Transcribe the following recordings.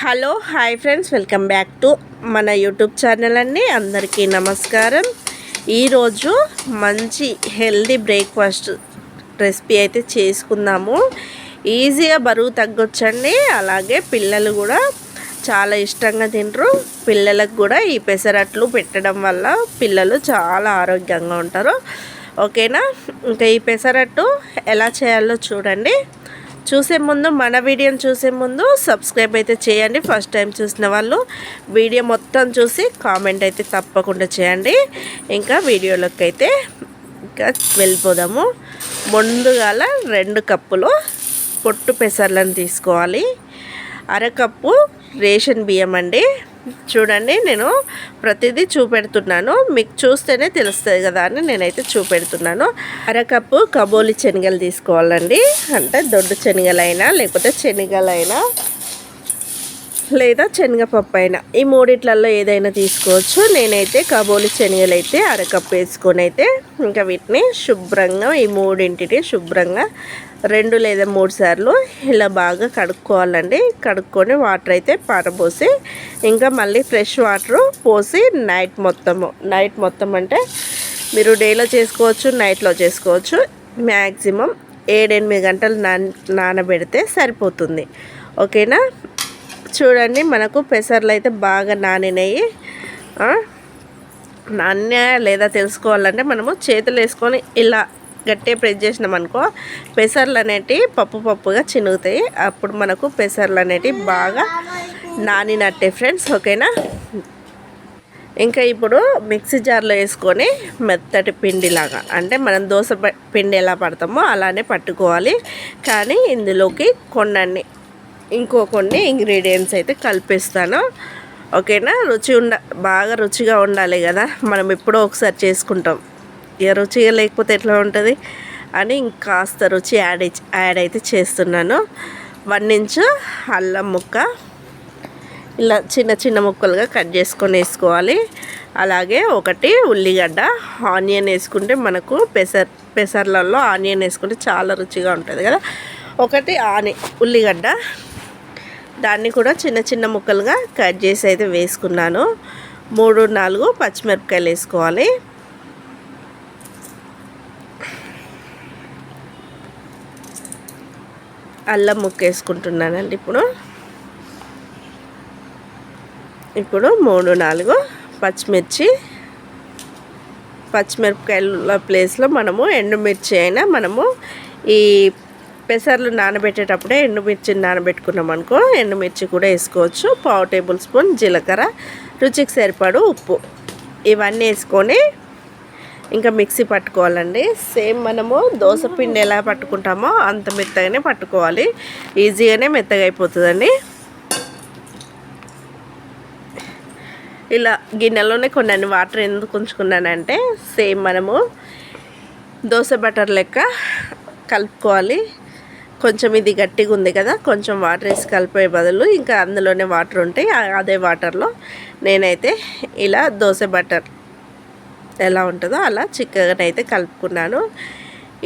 Hello hi friends welcome back to మన YouTube channel అండి. అందరికీ నమస్కారం. ఈరోజు మంచి హెల్దీ బ్రేక్ఫాస్ట్ రెసిపీ అయితే చేసుకుందాము. ఈజీగా బరువు తగ్గొచ్చండి. అలాగే పిల్లలు కూడా చాలా ఇష్టంగా తింటారు పిల్లలకు కూడా ఈ పెసరట్లు పెట్టడం వల్ల పిల్లలు చాలా ఆరోగ్యంగా ఉంటారు. ఓకేనా? ఇంకా ఈ పెసరట్టు ఎలా చేయాలో చూడండి. చూసే ముందు మన వీడియోని చూసే ముందు సబ్స్క్రైబ్ అయితే చేయండి. ఫస్ట్ టైం చూసిన వాళ్ళు వీడియో మొత్తం చూసి కామెంట్ అయితే తప్పకుండా చేయండి. ఇంకా వీడియోలోకి అయితే ఇంకా వెళ్ళిపోదాము. ముందుగాల రెండు కప్పులు పొట్టు పెసర్లను తీసుకోవాలి. అరకప్పు రేషన్ బియ్యం అండి. చూడండి నేను ప్రతిదీ చూపెడుతున్నాను. మీకు చూస్తేనే తెలుస్తుంది కదా అని నేనైతే చూపెడుతున్నాను. అరకప్పు కబోలి శనగలు తీసుకోవాలండి. అంటే దొడ్డు శనగలైనా లేకపోతే శనగలైనా లేదా శనగపప్పు అయినా. ఈ మూడిట్లలో ఏదైనా తీసుకోవచ్చు. నేనైతే కబోలి శనగలు అయితే అరకప్పు వేసుకొని అయితే ఇంకా వీటిని శుభ్రంగా ఈ మూడింటిని శుభ్రంగా రెండు లేదా మూడు సార్లు ఇలా బాగా కడుక్కోవాలండి. కడుక్కొని వాటర్ అయితే పారబోసి ఇంకా మళ్ళీ ఫ్రెష్ వాటర్ పోసి నైట్ మొత్తము. నైట్ మొత్తం అంటే మీరు డేలో చేసుకోవచ్చు నైట్లో చేసుకోవచ్చు. మ్యాక్సిమం ఏడెనిమిది గంటలు నాన నానబెడితే సరిపోతుంది. ఓకేనా? చూడండి మనకు పెసర్లు అయితే బాగా నానినాయి. నాణ్య లేదా తెలుసుకోవాలంటే మనము చేతులు వేసుకొని ఇలా గట్టిగా ప్రెస్ చేసినాం అనుకో పెసర్లు అనేటివి పప్పు పప్పుగా చినుగుతాయి. అప్పుడు మనకు పెసర్లు అనేటివి బాగా నానినట్టే ఫ్రెండ్స్ ఓకేనా? ఇంకా ఇప్పుడు మిక్సీ జార్లో వేసుకొని మెత్తటి పిండిలాగా అంటే మనం దోశ పిండి ఎలా పడతామో అలానే పట్టుకోవాలి. కానీ ఇందులోకి కొండన్ని ఇంకో కొన్ని ఇంగ్రీడియంట్స్ అయితే కలిపిస్తాను. ఓకేనా? రుచి ఉండ బాగా రుచిగా ఉండాలి కదా? మనం ఎప్పుడో ఒకసారి చేసుకుంటాం. ఇక రుచిగా లేకపోతే ఎట్లా ఉంటుంది? అని ఇంకాస్త రుచి యాడ్ యాడ్ అయితే చేస్తున్నాను. వన్ ఇంచు అల్లం ముక్క. ఇలా చిన్న చిన్న ముక్కలుగా కట్ చేసుకొని వేసుకోవాలి. అలాగే ఒకటి ఉల్లిగడ్డ. ఆనియన్ వేసుకుంటే మనకు పెసర్ పెసర్లలో ఆనియన్ వేసుకుంటే చాలా రుచిగా ఉంటుంది కదా? ఒకటి ఆని ఉల్లిగడ్డ. దాన్ని కూడా చిన్న చిన్న ముక్కలుగా కట్ చేసి అయితే వేసుకున్నాను. మూడు నాలుగు పచ్చిమిరపకాయలు వేసుకోవాలి. అల్లం ముక్క వేసుకుంటున్నానండి ఇప్పుడు. ఇప్పుడు మూడు నాలుగు పచ్చిమిర్చి. పచ్చిమిరపకాయల ప్లేస్లో మనము ఎండుమిర్చి అయినా మనము ఈ పెసర్లు నానబెట్టేటప్పుడే ఎండుమిర్చిని నానబెట్టుకున్నాం అనుకో ఎండుమిర్చి కూడా వేసుకోవచ్చు. పావు టేబుల్ స్పూన్ జీలకర్ర రుచికి సరిపడు ఉప్పు. ఇవన్నీ వేసుకొని ఇంకా మిక్సీ పట్టుకోవాలండి. సేమ్ మనము దోశ పిండి ఎలా పట్టుకుంటామో అంత మెత్తగానే పట్టుకోవాలి. ఈజీగానే మెత్తగా అయిపోతుందండి. ఇలా గిన్నెలోనే కొన్ని వాటర్ ఎందుకు ఉంచుకున్నానంటే సేమ్ మనము దోశ బటర్ లెక్క కలుపుకోవాలి. కొంచెం ఇది గట్టిగా ఉంది కదా కొంచెం వాటర్ వేసి కలిపే బదులు ఇంకా అందులోనే వాటర్ ఉంటాయి అదే వాటర్లో నేనైతే ఇలా దోశ బటర్ ఎలా ఉంటుందో అలా చిక్కగానైతే కలుపుకున్నాను.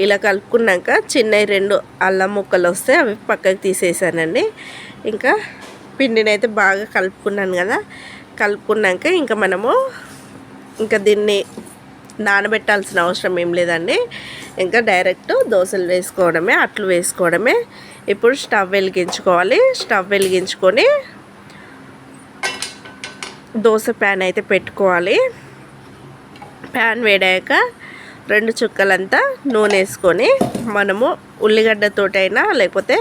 ఇలా కలుపుకున్నాక చిన్నవి రెండు అల్లం ముక్కలు వస్తే అవి పక్కకు తీసేసానండి. ఇంకా పిండినైతే బాగా కలుపుకున్నాను కదా కలుపుకున్నాక ఇంకా మనము ఇంకా దీన్ని నానబెట్టాల్సిన అవసరం ఏం లేదండి. ఇంకా డైరెక్ట్ దోశలు వేసుకోవడమే అట్లు వేసుకోవడమే. ఇప్పుడు స్టవ్ వెలిగించుకోవాలి. స్టవ్ వెలిగించుకొని దోశ ప్యాన్ అయితే పెట్టుకోవాలి. ప్యాన్ వేడాక రెండు చుక్కలంతా నూనె వేసుకొని మనము ఉల్లిగడ్డతోటైనా లేకపోతే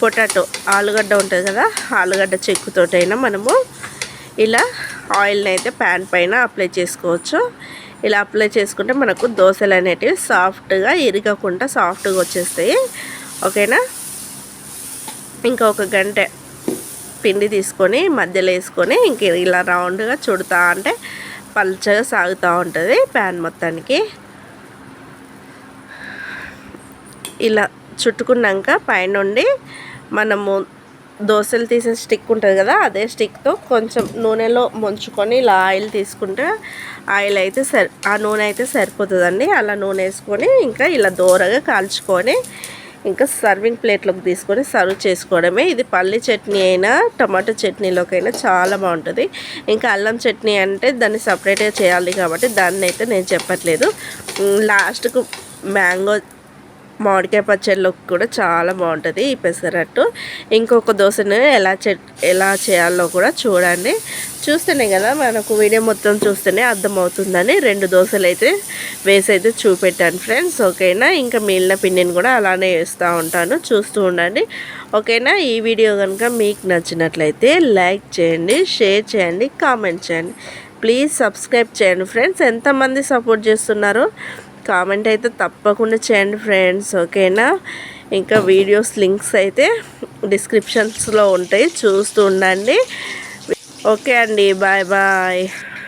పొటాటో ఆలుగడ్డ ఉంటుంది కదా ఆలుగడ్డ చెక్కుతోటైనా మనము ఇలా ఆయిల్ని అయితే ప్యాన్ పైన అప్లై చేసుకోవచ్చు. ఇలా అప్లై చేసుకుంటే మనకు దోశలు అనేటివి సాఫ్ట్గా ఇరగకుండా సాఫ్ట్గా వచ్చేస్తాయి. ఓకేనా? ఇంకా ఒక గంట పిండి తీసుకొని మధ్యలో వేసుకొని ఇంక ఇలా రౌండ్గా చుడతా అంటే పల్చగా సాగుతూ ఉంటుంది ప్యాన్ మొత్తానికి. ఇలా చుట్టుకున్నాక పైనుండి మనము దోశలు తీసే స్టిక్ ఉంటుంది కదా అదే స్టిక్తో కొంచెం నూనెలో ముంచుకొని ఇలా ఆయిల్ తీసుకుంటే ఆయిల్ అయితే సరి ఆ నూనె అయితే సరిపోతుందండి. అలా నూనె వేసుకొని ఇంకా ఇలా దోరగా కాల్చుకొని ఇంకా సర్వింగ్ ప్లేట్లోకి తీసుకొని సర్వ్ చేసుకోవడమే. ఇది పల్లి చట్నీ అయినా టమాటో చట్నీలోకైనా చాలా బాగుంటుంది. ఇంకా అల్లం చట్నీ అంటే దాన్ని సపరేట్గా చేయాలి కాబట్టి దాన్ని అయితే నేను చెప్పట్లేదు. లాస్ట్కు మ్యాంగో మామిడికాయ పచ్చడిలోకి కూడా చాలా బాగుంటుంది ఈ పెసరట్టు. ఇంకొక దోశను ఎలా చె ఎలా చేయాలో కూడా చూడండి. చూస్తేనే కదా మనకు వీడియో మొత్తం చూస్తేనే అర్థమవుతుందని రెండు దోశలు అయితే వేసి అయితే చూపెట్టాను ఫ్రెండ్స్. ఓకేనా? ఇంకా మిగిలిన పిండిని కూడా అలానే వేస్తూ ఉంటాను. చూస్తూ ఉండండి. ఓకేనా? ఈ వీడియో కనుక మీకు నచ్చినట్లయితే లైక్ చేయండి షేర్ చేయండి కామెంట్ చేయండి. ప్లీజ్ సబ్స్క్రైబ్ చేయండి ఫ్రెండ్స్. ఎంతమంది సపోర్ట్ చేస్తున్నారో? కామెంట్ అయితే తప్పకుండా చేయండి ఫ్రెండ్స్ ఓకేనా? ఇంకా వీడియోస్ లింక్స్ అయితే డిస్క్రిప్షన్స్లో ఉంటాయి చూస్తూ ఉండండి. ఓకే అండి బాయ్ బాయ్.